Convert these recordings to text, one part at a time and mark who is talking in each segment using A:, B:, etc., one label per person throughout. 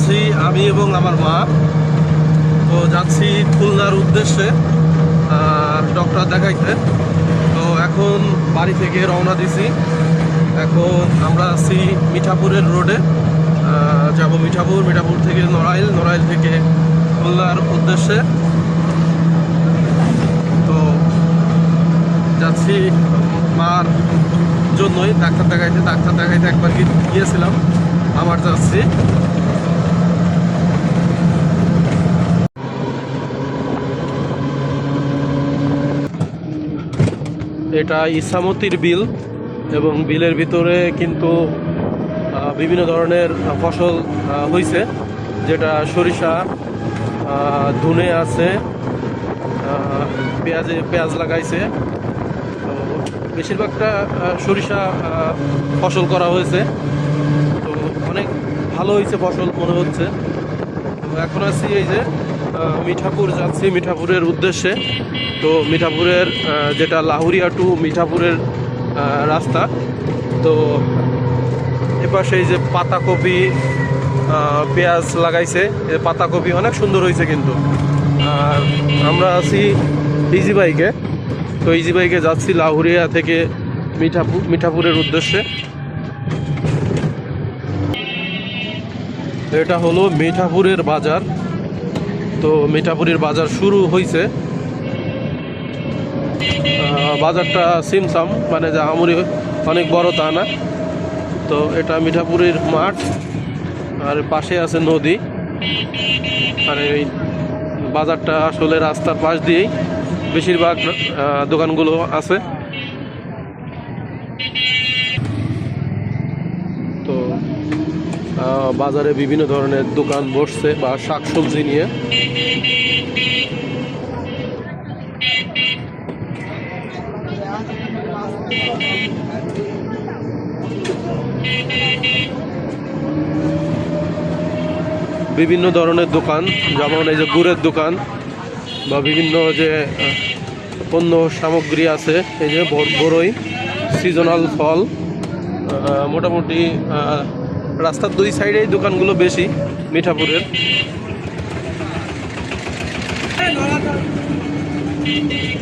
A: আছি আমি এবং আমার মা। তো যাচ্ছি খুলনার উদ্দেশ্যে ডক্টর দেখাইতে। তো এখন বাড়ি থেকে রওনা দিছি। এখন আমরা আছি মিঠাপুরের রোডে। যাব মিঠাপুর মিঠাপুর থেকে নড়াইল নড়াইল থেকে খুলনার উদ্দেশ্যে। তো যাচ্ছি মার জন্যই, ডাক্তার দেখাইতে ডাক্তার দেখাইতে একবার গিয়েছিলাম। আমার যাচ্ছি। এটা ইসামতির বিল এবং বিলের ভিতরে কিন্তু বিভিন্ন ধরনের ফসল হয়েছে যেটা সরিষা ধুনে আছে পেঁয়াজে, পেঁয়াজ লাগাইছে। তো বেশিরভাগটা সরিষা ফসল করা হয়েছে। তো অনেক ভালো হয়েছে ফসল মনে হচ্ছে। তো এখন আছি এই যে মিঠাপুর যাচ্ছি, মিঠাপুরের উদ্দেশ্যে। তো মিঠাপুরের যেটা লাহুরিয়া টু মিঠাপুরের রাস্তা। তো এপাশে এই যে পাতাকপি পেঁয়াজ লাগাইছে। পাতাকপি অনেক সুন্দর হয়েছে কিন্তু। আর আমরা আছি ইজি বাইকে তো ইজি বাইকে যাচ্ছি লাহুরিয়া থেকে মিঠাপুর মিঠাপুরের উদ্দেশ্যে। এটা হলো মিঠাপুরের বাজার। তো মিঠাপুরের বাজার শুরু হয়েছে বাজারটা সিমসাম মানে যা আমরি অনেক বড় তা না। তো এটা মিঠাপুরের মাঠ, আর পাশে আছে নদী। আর এই বাজারটা আসলে রাস্তার পাশ দিয়েই বেশিরভাগ দোকানগুলো আছে তো আহ, বাজারে বিভিন্ন ধরনের দোকান বসছে বা শাকসবজি নিয়ে। বিভিন্ন ধরনের দোকান, যেমন এই যে গুড়ের দোকান বা বিভিন্ন যে পণ্য সামগ্রী আছে, এই যে বড়ই, সিজনাল ফল মোটামুটি রাস্তার দুই সাইডেই দোকানগুলো বেশি, মিঠাপুরের।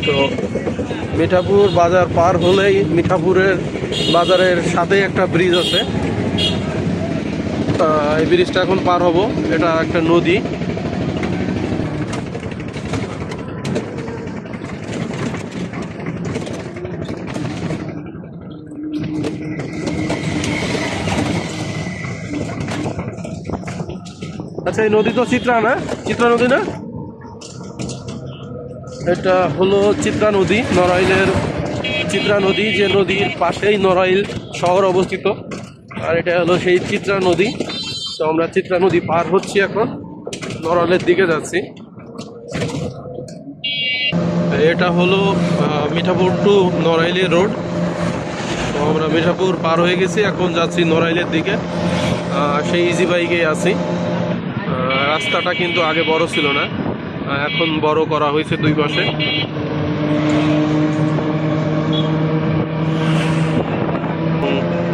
A: তো মিঠাপুর বাজার পার হলেই মিঠাপুরের বাজারের সাথে একটা ব্রিজ আছে। এই ব্রিজটা এখন পার হব, এটা একটা নদী। আচ্ছা এই নদী তো চিত্রা না? চিত্রা নদী না? এটা হলো চিত্রা নদী, নড়াইলের চিত্রা নদী, যে নদীর পাশেই নড়াইল শহর অবস্থিত। আর এটা হলো সেই চিত্রা নদী। তো আমরা চিত্রা নদী পার হচ্ছি এখন, নড়াইলের দিকে যাচ্ছি। এটা হলো মিঠাপুর টু নড়াইলি রোড। তো আমরা মিঠাপুর পার হয়ে গেছি, এখন যাচ্ছি নড়াইলের দিকে। সেই ইজি বাইকে আছি। রাস্তাটা কিন্তু আগে বড় ছিল না। এখন বড় করা হয়েছে দুই পাশে।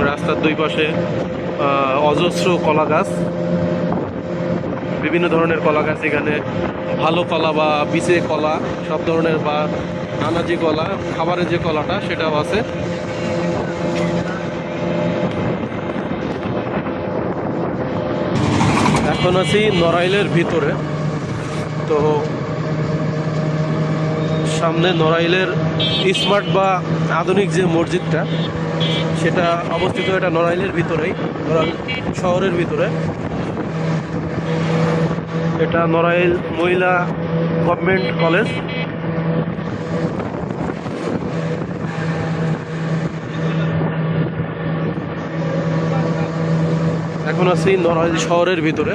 A: রাস্তার দুই পাশে অজস্র কলা গাছ বিভিন্ন ধরনের কলা গাছ এখানে। ভালো কলা বা বিচে কলা, সব ধরনের বা নানা যে কলা, খাবারের যে কলাটা, সেটাও আছে। এখন আছি নড়াইলের ভিতরে। তো সামনে নড়াইলের স্মার্ট বা আধুনিক যে মসজিদটা, সেটা অবস্থিত এটা নড়াইলের ভিতরেই শহরের ভিতরে। এটা নড়াইল মহিলা গভর্নমেন্ট কলেজ। এখন আছি নড়াইল শহরের ভিতরে।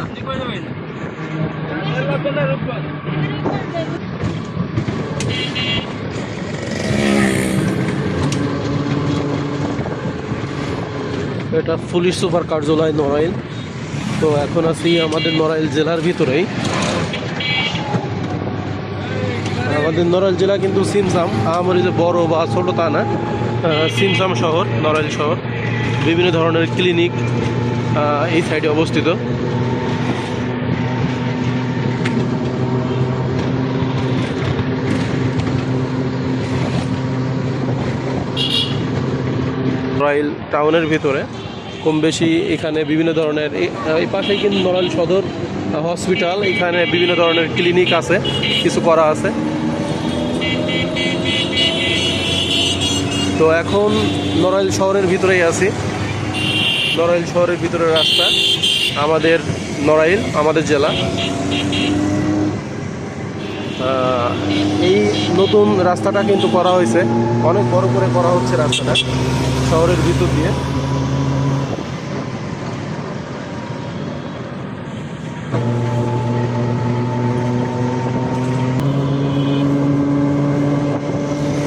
A: এটা পুলিশ সুপার কার্যালয় নড়াইল। তো এখন আছি আমাদের নড়াইল জেলার ভিতরেই। আমাদের নড়াইল জেলা কিন্তু সিমসাম। আমার যে বড় বা ছোটো তা না। সিমসাম শহর, নড়াইল শহর। বিভিন্ন ধরনের ক্লিনিক এই সাইডে অবস্থিত। নড়াইল টাউনের ভিতরে, কম বেশি এখানে বিভিন্ন ধরনের, এই পাশে কিন্তু নড়াইল সদর হসপিটাল, এখানে বিভিন্ন ধরনের ক্লিনিক আছে, কিছু করা আছে। তো এখন নড়াইল শহরের ভিতরেই আছি। নড়াইল শহরের ভিতরের রাস্তা, আমাদের নড়াইল, আমাদের জেলা। এই নতুন রাস্তাটা কিন্তু করা হয়েছে। অনেক বড় করে করা হচ্ছে রাস্তাটা, শহরের ভিতর দিয়ে।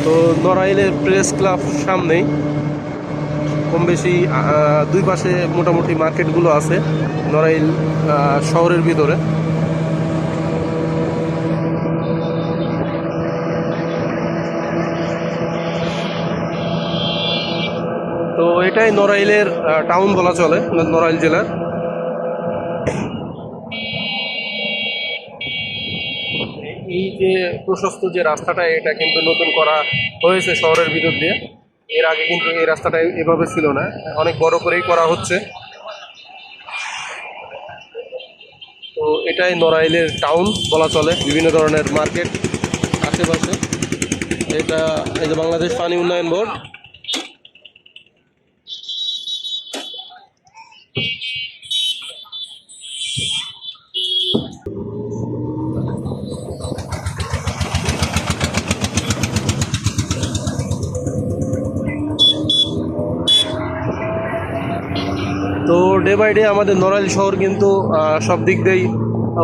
A: তো নড়াইলের প্রেস ক্লাব সামনেই। কম বেশি দুই পাশে মোটামুটি মার্কেটগুলো আছে, নড়াইল শহরের ভিতরে। তো এটাই নড়াইলের টাউন বলা চলে, নড়াইল জেলার। এই যে প্রশস্ত যে রাস্তাটা, এটা কিন্তু নতুন করা হয়েছে শহরের ভিতর দিয়ে। এর আগে কিন্তু এই রাস্তাটা এভাবে ছিল না। অনেক বড় করেই করা হচ্ছে। তো এটাই নড়াইলের টাউন বলা চলে, বিভিন্ন ধরনের মার্কেট আশেপাশে। এটা এই যে বাংলাদেশ পানি উন্নয়ন বোর্ড তো ডে বাই ডে আমাদের নড়াইল শহর কিন্তু সব দিক দিয়েই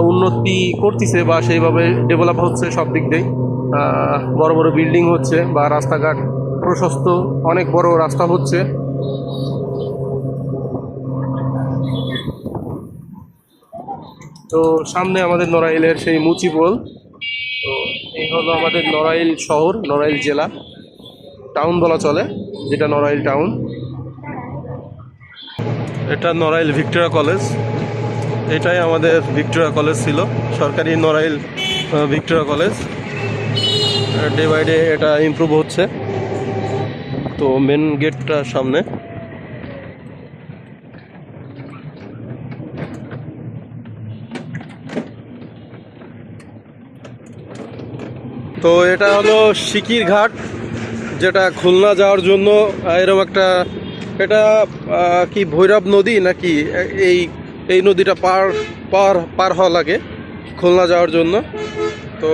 A: উন্নতি করতেছে বা সেইভাবে ডেভেলপ হচ্ছে সব দিক দিয়েই। বড় বড় বিল্ডিং হচ্ছে বা রাস্তাঘাট প্রশস্ত, অনেক বড় রাস্তা হচ্ছে। তো সামনে আমাদের নড়াইলের সেই মুচি পোল। তো এই হলো আমাদের নড়াইল শহর, নড়াইল জেলা। টাউন বলা চলে, যেটা নড়াইল টাউন এটা নড়াইল ভিক্টোরিয়া কলেজ। এটাই আমাদের ভিক্টোরিয়া কলেজ ছিল। সরকারি Narail Victoria college. Day by day এটা ইমপ্রুভ হচ্ছে। তো মেন গেটটা সামনে। তো এটা হলো সিকির ঘাট যেটা খুলনা যাওয়ার জন্য এরকম একটা এটা কি ভৈরব নদী নাকি? এই এই নদীটা পার পার পার হওয়া লাগে খুলনা যাওয়ার জন্য। তো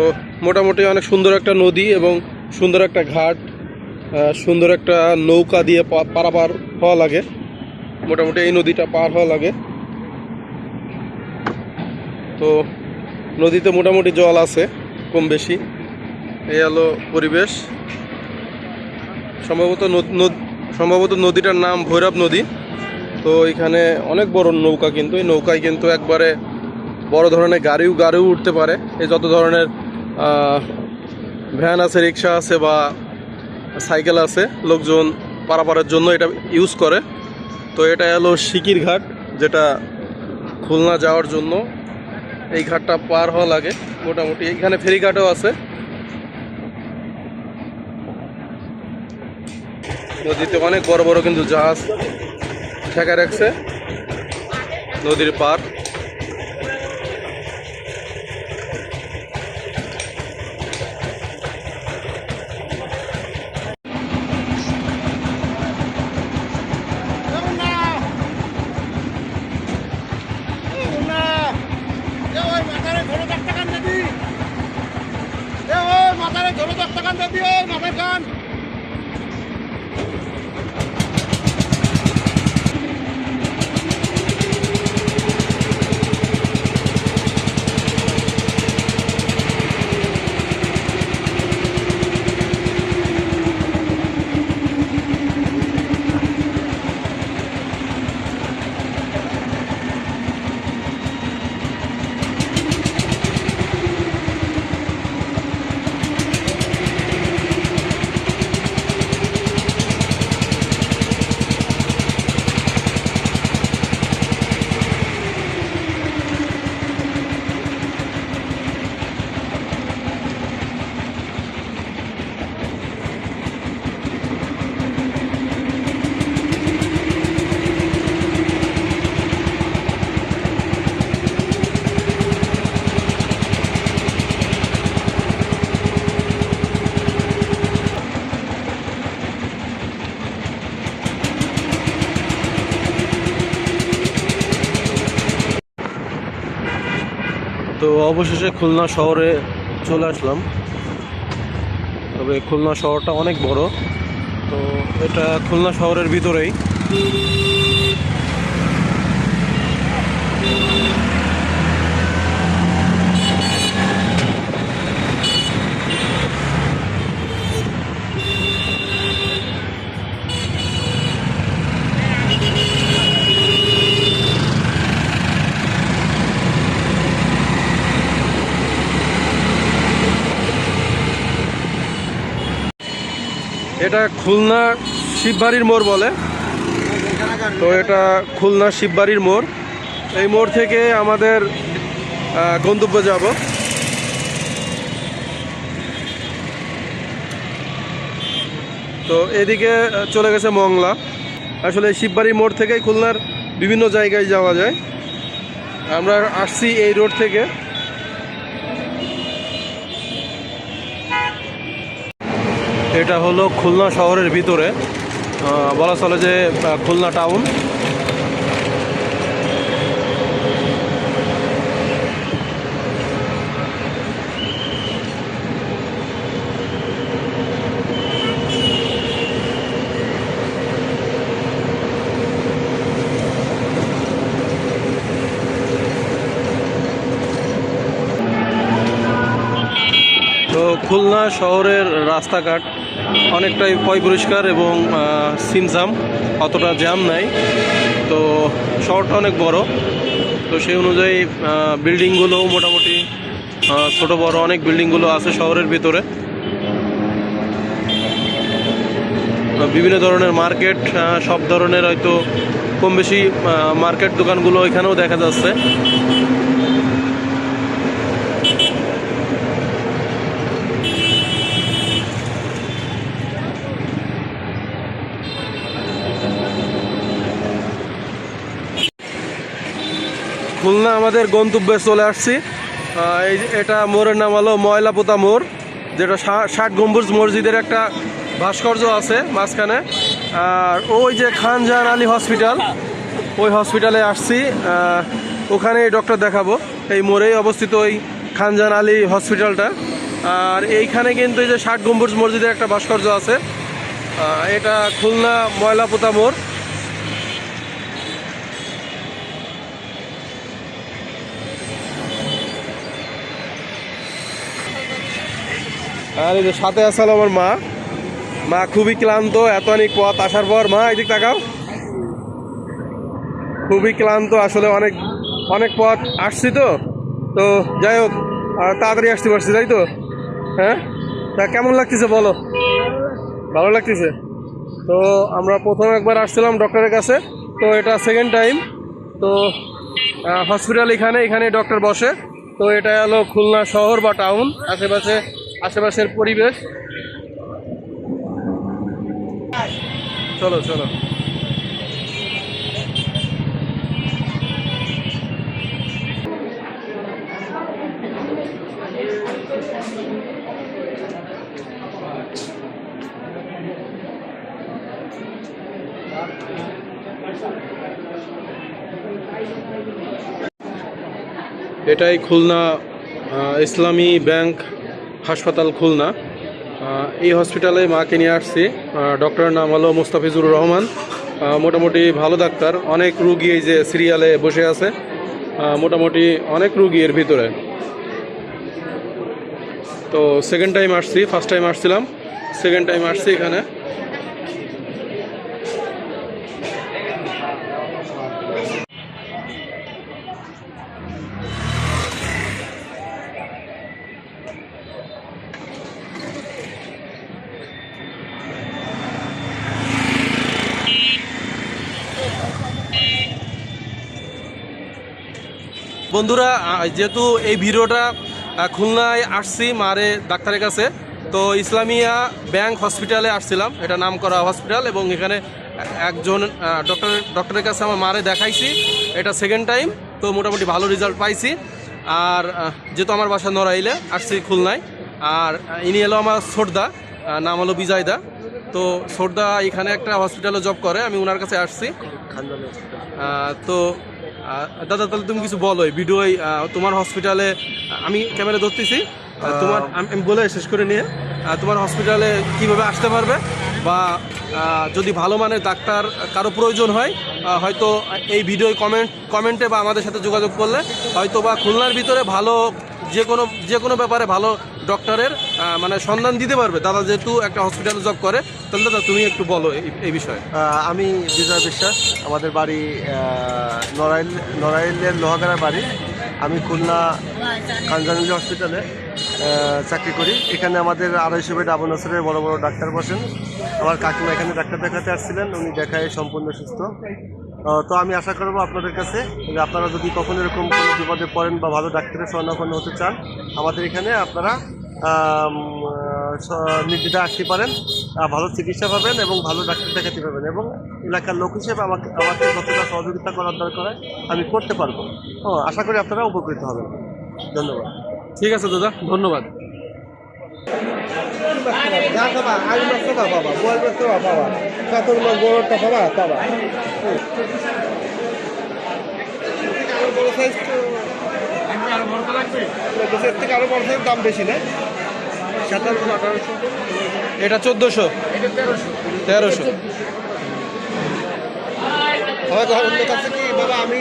A: মোটামুটি অনেক সুন্দর একটা নদী এবং সুন্দর একটা ঘাট সুন্দর একটা নৌকা দিয়ে পারাপার হওয়া লাগে। মোটামুটি এই নদীটা পার হওয়া লাগে। তো নদীতে মোটামুটি জল আছে, কম বেশি। এই হলো পরিবেশ। সম্ভবত সম্ভবত নদীটার নাম ভৈরব নদী। তো এখানে অনেক বড় নৌকা কিন্তু, এই নৌকায় কিন্তু একবারে বড় ধরনের গাড়িও গাড়িও উঠতে পারে। এই যত ধরনের ভ্যান আছে, রিক্সা আছে বা সাইকেল আছে, লোকজন পারাপারের জন্য এটা ইউজ করে। তো এটা হলো সিকির ঘাট, যেটা খুলনা যাওয়ার জন্য। এই ঘাটটা পার হওয়া লাগে, মোটামুটি। এখানে ফেরিঘাটও আছে। নদীতে অনেক বড় বড় কিন্তু জাহাজ ঠেকা রাখছে। নদীর পার। অবশেষে খুলনা শহরে চলে আসলাম। তবে খুলনা শহরটা অনেক বড়, তো এটা খুলনা শহরের ভিতরেই। এটা খুলনা শিববাড়ির মোড় বলে। তো এটা খুলনা শিববাড়ির মোড়। এই মোড় থেকে আমাদের গন্তব্য যাব। তো এদিকে চলে গেছে মংলা। আসলে শিববাড়ির মোড় থেকেই খুলনার বিভিন্ন জায়গায় যাওয়া যায়। আমরা আসছি এই রোড থেকে। এটা হলো খুলনা শহরের ভিতরে। বলা চলে যে খুলনা টাউন। খুলনা শহরের রাস্তাঘাট অনেকটাই পয় পরিষ্কার এবং সিমসাম অতটা জ্যাম নাই। তো শহরটা অনেক বড়। তো সেই অনুযায়ী বিল্ডিংগুলো মোটামুটি ছোট বড় অনেক বিল্ডিংগুলো আছে শহরের ভিতরে। বিভিন্ন ধরনের মার্কেট সব ধরনের হয়তো কম বেশি মার্কেট দোকানগুলো এখানেও দেখা যাচ্ছে। খুলনা আমাদের গন্তব্যে চলে আসছি। এই এটা মোড়ের নাম হলো ময়লাপোতা মোড়, যেটা ষাট গম্বুজ মসজিদের একটা ভাস্কর্য আছে মাঝখানে। আর ওই যে খানজাহান আলী হসপিটাল, ওই হসপিটালে আসছি। ওখানে ডক্টর দেখাবো। এই মোড়েই অবস্থিত ওই খানজাহান আলী হসপিটালটা। আর এইখানে কিন্তু এই যে ষাট গম্বুজ মসজিদের একটা ভাস্কর্য আছে। এটা খুলনা ময়লাপোতা মোড়। আর এই যে সাথে আসল আমার মা। মা খুবই ক্লান্ত এত অনেক পথ আসার পর, মা, এদিক তাকাও। খুবই ক্লান্ত, আসলে অনেক অনেক পথ আসছি তো। তো যাই হোক তাড়াতাড়ি আসতে পারছি, তাই তো? হ্যাঁ? তা কেমন লাগতেছে বলো? ভালো লাগতেছে? তো আমরা প্রথম একবার আসছিলাম ডক্টরের কাছে। তো এটা সেকেন্ড টাইম তো হসপিটাল এখানে এখানে ডক্টর বসে। তো এটা হলো খুলনা শহর বা টাউন আশেপাশে আশেপাশের পরিবেশ। চলো চলো। এটাই খুলনা ইসলামী ব্যাংক হাসপাতাল খুলনা। এই হসপিটালে মাকে নিয়ে আসছি। ডক্টরের নাম হলো মুস্তাফিজুর রহমান। মোটামুটি ভালো ডাক্তার। অনেক রুগী এই যে সিরিয়ালে বসে আছে। মোটামুটি অনেক রুগী এর ভিতরে। তো সেকেন্ড টাইম আসছি ফার্স্ট টাইম আসছিলাম। সেকেন্ড টাইম আসছি এখানে। বন্ধুরা যেহেতু এই ভিডিওটা খুলনায় আসছি মারে ডাক্তারের কাছে, তো ইসলামিয়া ব্যাংক হসপিটালে আসছিলাম। এটা নাম করা হসপিটাল এবং এখানে একজন ডক্টর, ডক্টরের কাছে আমার মারে দেখাইছি। এটা সেকেন্ড টাইম তো মোটামুটি ভালো রেজাল্ট পাইছি। আর যেহেতু আমার বাসা নড়াইলে, আসছি খুলনায়। আর ইনি এলো আমার সোরদা নাম হলো বিজয়দা। তো সোরদা এখানে একটা হসপিটালে জব করে, আমি ওনার কাছে আসছি। তো দাদা তাহলে তুমি কিছু বলো ভিডিও তোমার হসপিটালে আমি ক্যামেরা ধরতেছি। তোমার আমি আমি বলে শেষ করে নিয়ে তোমার হসপিটালে কীভাবে আসতে পারবে? বা যদি ভালো মানের ডাক্তার কারও প্রয়োজন হয় হয়তো এই ভিডিও কমেন্ট কমেন্টে বা আমাদের সাথে যোগাযোগ করলে হয়তো বা খুলনার ভিতরে ভালো যে কোনো যে কোনো ব্যাপারে ভালো ডক্টরের মানে সন্ধান দিতে পারবে। দাদা যেহেতু একটা হসপিটালে জব করে, তাহলে দাদা তুমি একটু বলো এই- বিষয়ে।
B: আমি বিজয় বিশ্বাস, আমাদের বাড়ি নড়াইল, নড়াইলের লোহাগাড়া বাড়ি। আমি খুলনা কাঞ্জানুলি হসপিটালে চাকরি করি। এখানে আমাদের আড়াইশো বেড আবু নসরের বড় বড় ডাক্তার বসেন। আমার কাকিমা এখানে ডাক্তার দেখাতে আসছিলেন, উনি দেখায় সম্পূর্ণ সুস্থ। তো আমি আশা করব আপনাদের কাছে যে আপনারা যদি কখনো এরকম কোনো বিপদে পড়েন বা ভালো ডাক্তারের স্বর্ণাপন্ন হতে চান আমাদের এখানে আপনারা নির্দ্বিধায় আসতে পারেন ভালো চিকিৎসা পাবেন এবং ভালো ডাক্তার দেখাতে পারবেন এবং এলাকার লোক হিসেবে আমাকে আমাকে যতটা সহযোগিতা করার দরকার হয় আমি করতে পারব ও আশা করি আপনারা উপকৃত হবেন ধন্যবাদ
A: ঠিক আছে দাদা ধন্যবাদ
B: দাম বেশি না সাতারোশো আঠারোশো
A: এটা চোদ্দোশো। তেরোশো।
B: ঘর অন্য কাছে কি বাবা আমি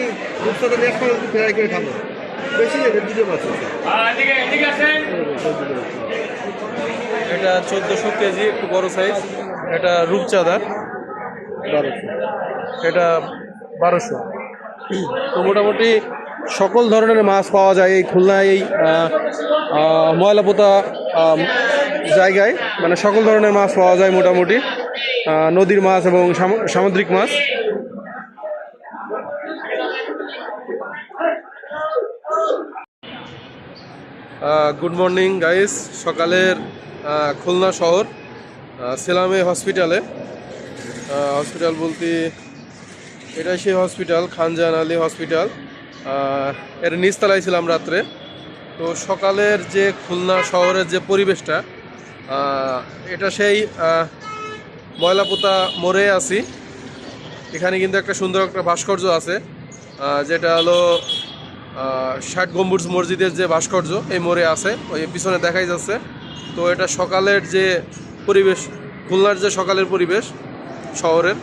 B: নিয়ে ফেরাই করে খাব। বেশি নেবে দুটো মাছ
A: এটা চোদ্দোশো কেজি একটু বড় সাইজ এটা রূপচাঁদা।
B: বারোশো।
A: এটা বারোশো। তো মোটামুটি সকল ধরনের মাছ পাওয়া যায় এই খুলনায় এই আহ, আহ, ময়লাপোতা জায়গায়। মানে সকল ধরনের মাছ পাওয়া যায় মোটামুটি আহ, নদীর মাছ এবং সামু- সামুদ্রিক মাছ। গুড মর্নিং গাইস সকালের আহ, খুলনা শহর সেলামে হসপিটালে আহ, হসপিটাল বলতে এটাই সেই হসপিটাল খানজান আলী হসপিটাল এর নিচতলায় ছিলাম রাত্রে। তো সকালের যে খুলনা শহরের যে পরিবেশটা এটা সেই ময়লাপোতা মোড়ে আছি। এখানে কিন্তু একটা সুন্দর একটা ভাস্কর্য আছে যেটা হলো ষাট গম্বুজ মসজিদের যে ভাস্কর্য এই মোড়ে আছে, ওই পিছনে দেখাই যাচ্ছে। তো এটা সকালের যে পরিবেশ, খুলনার যে সকালের পরিবেশ শহরের